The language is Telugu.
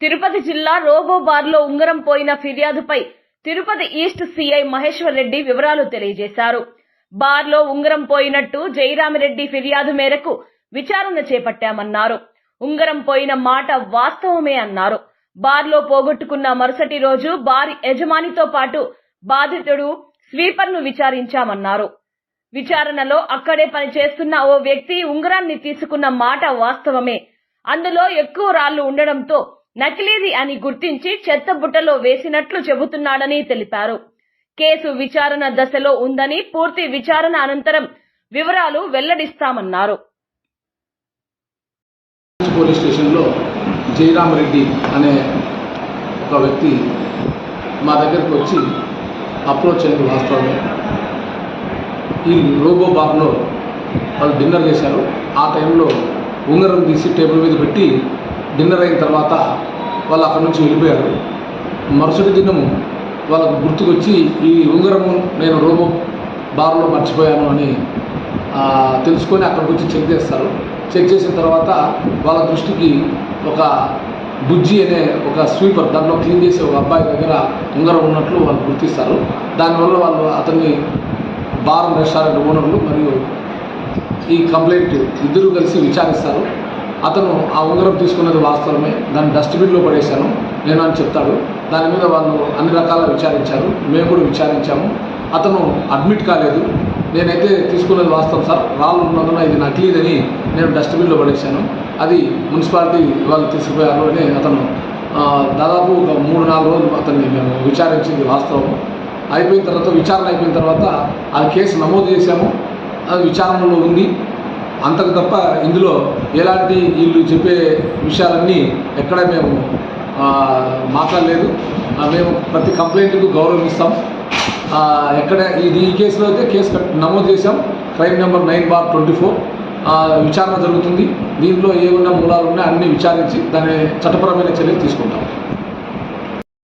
తిరుపతి జిల్లా రోబో బార్లో ఉంగరం పోయిన ఫిర్యాదుపై తిరుపతి ఈస్ట్ సిఐ మహేశ్వర్ రెడ్డి వివరాలు తెలియజేశారు. బార్లో ఉంగరం పోయినట్టు జయరామిరెడ్డి ఫిర్యాదు మేరకు విచారణ చేపట్టామన్నారు. ఉంగరం పోయిన మాట వాస్తవమే అన్నారు. బార్లో పోగొట్టుకున్న మరుసటి రోజు బార్ యజమానితో పాటు బాధితుడు స్వీపర్ను విచారించామన్నారు. విచారణలో అక్కడే పనిచేస్తున్న ఓ వ్యక్తి ఉంగరాన్ని తీసుకున్న మాట వాస్తవమే. అందులో ఎక్కువ రాళ్ళు ఉండడంతో నకిలీది అని గుర్తించి చెత్త బుట్టలో వేసినట్లు చెబుతున్నాడని తెలిపారు. కేసు విచారణ దశలో ఉందని పూర్తి విచారణ అనంతరం వివరాలు వెల్లడిస్తామన్నారు. పోలీస్ స్టేషన్లో జయరామ్ రెడ్డి అనే ఒక వ్యక్తి మా దగ్గరకు వచ్చి అప్రోచ్ అయింది వాస్తవమే ఈ రోబో బార్లో వాళ్ళు డిన్నర్ చేశారు. ఆ టైంలో ఉంగరం తీసి టేబుల్ మీద పెట్టి డిన్నర్ అయిన తర్వాత వాళ్ళు అక్కడి నుంచి వెళ్ళిపోయారు. మరుసటి దినం వాళ్ళకు గుర్తుకొచ్చి ఈ ఉంగరము నేను రోబో బార్లో మర్చిపోయాను అని తెలుసుకొని అక్కడికి వచ్చి చెక్ చేస్తారు. చెక్ చేసిన తర్వాత వాళ్ళ దృష్టికి ఒక బుజ్జి అనే ఒక స్వీపర్ దాంట్లో క్లీన్ చేసే ఒక అబ్బాయి దగ్గర ఉంగరం ఉన్నట్లు వాళ్ళు గుర్తిస్తారు. దానివల్ల వాళ్ళు అతన్ని బార్ రెస్టారెంట్ ఓనర్లు మరియు ఈ కంప్లైంట్ ఇద్దరు కలిసి విచారిస్తారు. అతను ఆ ఉంగరం తీసుకున్నది వాస్తవమే. దాన్ని డస్ట్బిన్లో పడేశాను. నేను అని చెప్తాడు. దాని మీద వాళ్ళు అన్ని రకాల విచారించారు. మేము కూడా విచారించాము. అతను అడ్మిట్ కాలేదు. నేనైతే తీసుకున్నది వాస్తవం సార్ రాళ్ళు ఉన్నందున ఇది నకిలీదని నేను డస్ట్బిన్లో పడేశాను. అది మున్సిపాలిటీ వాళ్ళు తీసుకుపోయారు అని అతను దాదాపు ఒక మూడు నాలుగు రోజులు అతన్ని మేము విచారించింది వాస్తవం అయిపోయిన తర్వాత విచారణ అయిపోయిన తర్వాత ఆ కేసు నమోదు చేశాము. అది విచారణలో ఉంది. అంతకు తప్ప ఇందులో ఎలాంటి వీళ్ళు చెప్పే విషయాలన్నీ ఎక్కడ మేము మాట్లాడలేదు. మేము ప్రతి కంప్లైంట్కు గౌరవిస్తాం. ఎక్కడ ఇది ఈ కేసులో అయితే కేసు నమోదు చేశాం. Crime number nine bar twenty four. విచారణ జరుగుతుంది. దీంట్లో ఏమున్న మూలాలు ఉన్నాయో అన్నీ విచారించి దాని చట్టపరమైన చర్యలు తీసుకుంటాం.